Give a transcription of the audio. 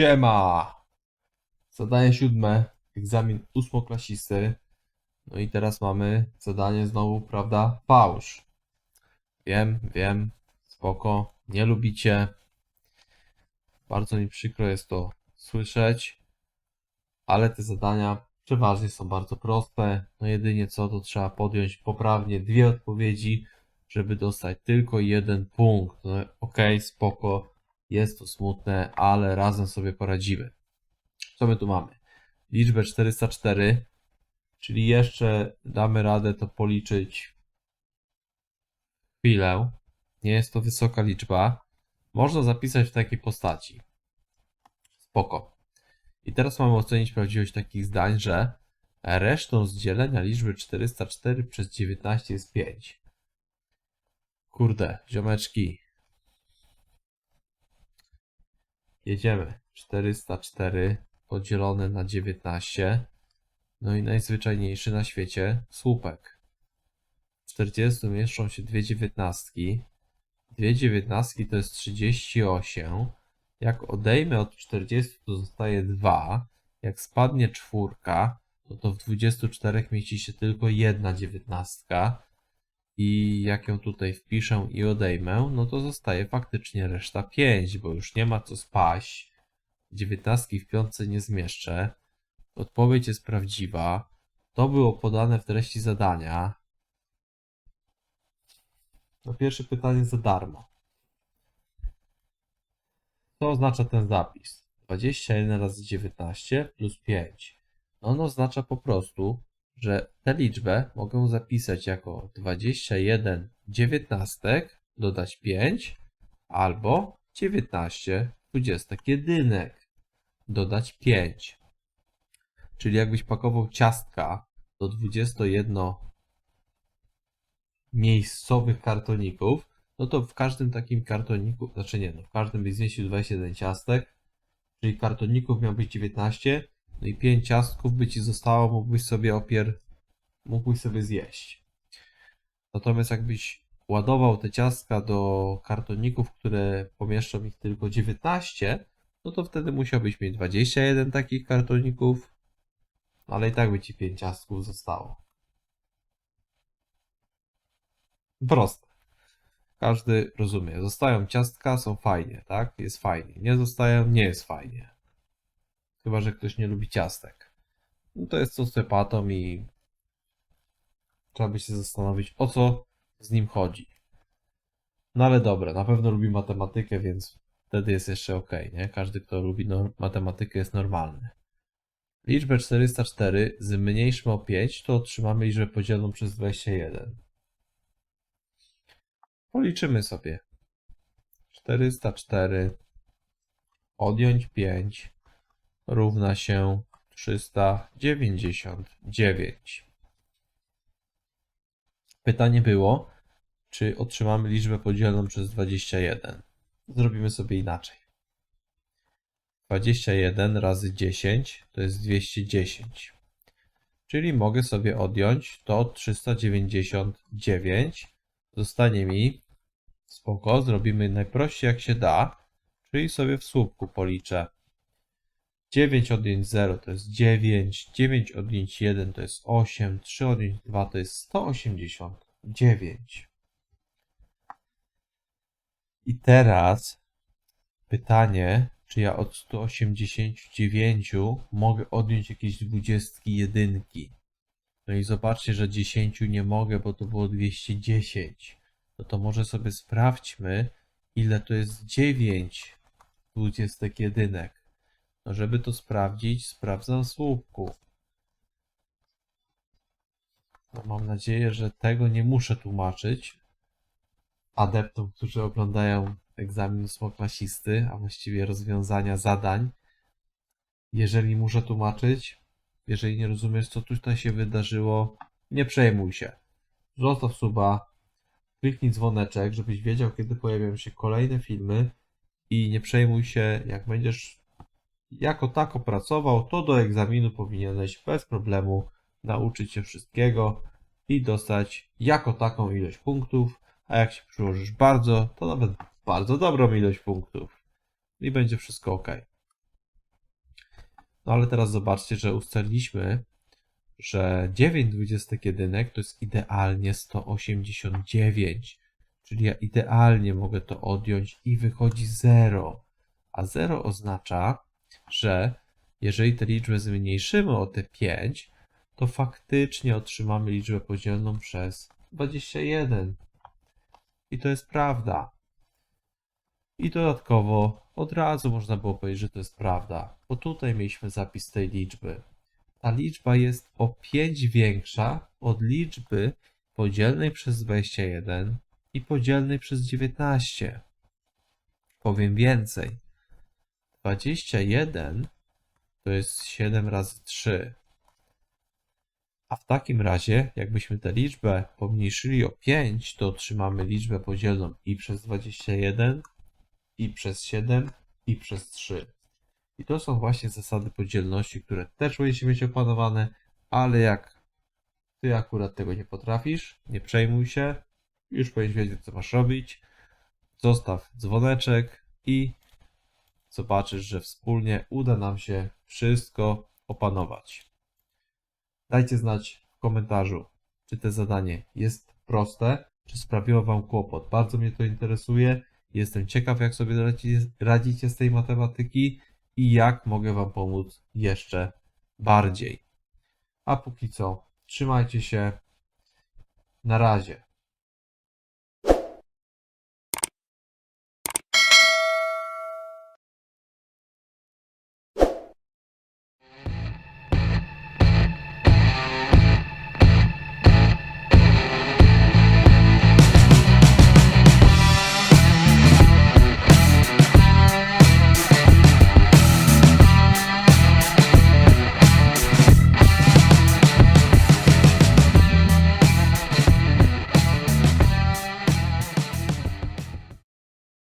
Siema! Zadanie siódme, egzamin ósmoklasisty. No i teraz mamy zadanie znowu, prawda? Fałsz. Wiem, wiem, spoko, nie lubicie. Bardzo mi przykro jest to słyszeć, ale te zadania przeważnie są bardzo proste. No jedynie co, to trzeba podjąć poprawnie dwie odpowiedzi, żeby dostać tylko jeden punkt. No okej, spoko, jest to smutne, ale razem sobie poradzimy. Co my tu mamy? Liczbę 404, czyli jeszcze damy radę to policzyć chwilę. Nie jest to wysoka liczba. Można zapisać w takiej postaci. Spoko. I teraz mamy ocenić prawdziwość takich zdań, że resztą z dzielenia liczby 404 przez 19 jest 5. Kurde, ziomeczki, Jedziemy. 404 podzielone na 19. No i najzwyczajniejszy na świecie słupek. W 40 mieszczą się dwie dziewiętnastki. Dwie dziewiętnastki to jest 38. Jak odejmę od 40 to zostaje 2. Jak spadnie czwórka, no to w 24 mieści się tylko jedna dziewiętnastka. I jak ją tutaj wpiszę i odejmę, no to zostaje faktycznie reszta 5, bo już nie ma co spaść. 19 w piątce nie zmieszczę. Odpowiedź jest prawdziwa. To było podane w treści zadania. No pierwsze pytanie za darmo. Co oznacza ten zapis? 21 razy 19 plus 5. No on oznacza po prostu, że tę liczbę mogę zapisać jako 21 dziewiętnastek, dodać 5, albo 19 dwudziestek jedynek, dodać 5. Czyli jakbyś pakował ciastka do 21 miejscowych kartoników, no to w każdym takim kartoniku, znaczy nie, no w każdym byś zmieścił 21 ciastek, czyli kartoników miał być 19, no i 5 ciastków by ci zostało, mógłbyś sobie opier, mógłbyś sobie zjeść. Natomiast jakbyś ładował te ciastka do kartoników, które pomieszczą ich tylko 19, no to wtedy musiałbyś mieć 21 takich kartoników, no ale i tak by ci 5 ciastków zostało. Proste. Każdy rozumie. Zostają ciastka, są fajnie, tak? Jest fajnie. Nie zostają, nie jest fajnie. Chyba, że ktoś nie lubi ciastek. No to jest socjopatą i trzeba by się zastanowić, o co z nim chodzi. No ale dobra, na pewno lubi matematykę, więc wtedy jest jeszcze ok, nie? Każdy, kto lubi matematykę jest normalny. Liczbę 404 zmniejszmy o 5, to otrzymamy liczbę podzieloną przez 21. Policzymy sobie. 404 odjąć 5 równa się 399. Pytanie było, czy otrzymamy liczbę podzieloną przez 21. Zrobimy sobie inaczej. 21 razy 10 to jest 210. Czyli mogę sobie odjąć to od 399. Zostanie mi spoko, zrobimy najprościej jak się da, czyli sobie w słupku policzę. 9 odjąć 0 to jest 9, 9 odjąć 1 to jest 8, 3 odjąć 2 to jest 189. I teraz pytanie, czy ja od 189 mogę odjąć jakieś dwudziestki jedynki. No i zobaczcie, że 10 nie mogę, bo to było 210. No to może sobie sprawdźmy, ile to jest 9 dwudziestek jedynek. Żeby to sprawdzić, sprawdzam słupku. No mam nadzieję, że tego nie muszę tłumaczyć adeptom, którzy oglądają egzamin ósmoklasisty, a właściwie rozwiązania zadań. Jeżeli muszę tłumaczyć, jeżeli nie rozumiesz, co tutaj się wydarzyło, nie przejmuj się. Zostaw suba, kliknij dzwoneczek, żebyś wiedział, kiedy pojawią się kolejne filmy i nie przejmuj się, jak będziesz jako tako pracował, to do egzaminu powinieneś bez problemu nauczyć się wszystkiego i dostać jako taką ilość punktów, a jak się przyłożysz bardzo, to nawet bardzo dobrą ilość punktów i będzie wszystko ok. No ale teraz zobaczcie, że ustaliliśmy, że 9 dwudziestek jedynek to jest idealnie 189. Czyli ja idealnie mogę to odjąć i wychodzi 0. A 0 oznacza, że jeżeli tę liczbę zmniejszymy o te 5, to faktycznie otrzymamy liczbę podzielną przez 21. I to jest prawda. I dodatkowo od razu można było powiedzieć, że to jest prawda, bo tutaj mieliśmy zapis tej liczby. Ta liczba jest o 5 większa od liczby podzielnej przez 21 i podzielnej przez 19. Powiem więcej. 21 to jest 7 razy 3. A w takim razie, jakbyśmy tę liczbę pomniejszyli o 5, to otrzymamy liczbę podzielną i przez 21, i przez 7, i przez 3. I to są właśnie zasady podzielności, które też powinniście mieć opanowane, ale jak ty akurat tego nie potrafisz, nie przejmuj się, już powinieneś wiedzieć, co masz robić. Zostaw dzwoneczek i zobaczysz, że wspólnie uda nam się wszystko opanować. Dajcie znać w komentarzu, czy to zadanie jest proste, czy sprawiło Wam kłopot. Bardzo mnie to interesuje. Jestem ciekaw, jak sobie radzi- radzicie z tej matematyki i jak mogę Wam pomóc jeszcze bardziej. A póki co, trzymajcie się. Na razie.